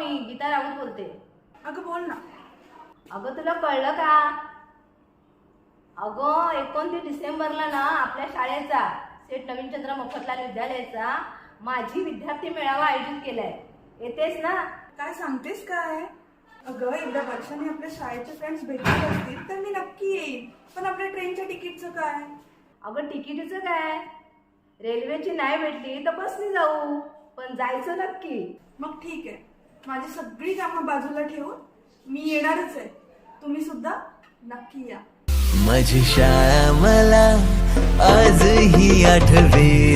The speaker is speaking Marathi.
मी गीता राऊत बोलते. अगं बोल ना. अगं तुला कळलं का? अगं एकोणतीस डिसेंबरला ना आपल्या शाळेचा सेठ नवीनचंद्र मफतलाल विद्यालयाचा माझी विद्यार्थी मेळावा आयोजित केलाय. येतेस ना? काय सांगतेस काय? अगं एवढ्या वर्षांनी आपल्या शाळेचे फ्रेंड्स भेटत असतील तर मी नक्की येईन. पण आपल्या ट्रेनच्या तिकीटचं काय? अगं तिकिटीचं काय? रेल्वेची नाही भेटली तर बसने जाऊ. पण जायचं नक्की. मग ठीक आहे. माझी सगळी कामं बाजूला ठेवून मी येणारच आहे. तुम्ही सुद्धा नक्की या. माझी शाळा मला आजही आठवे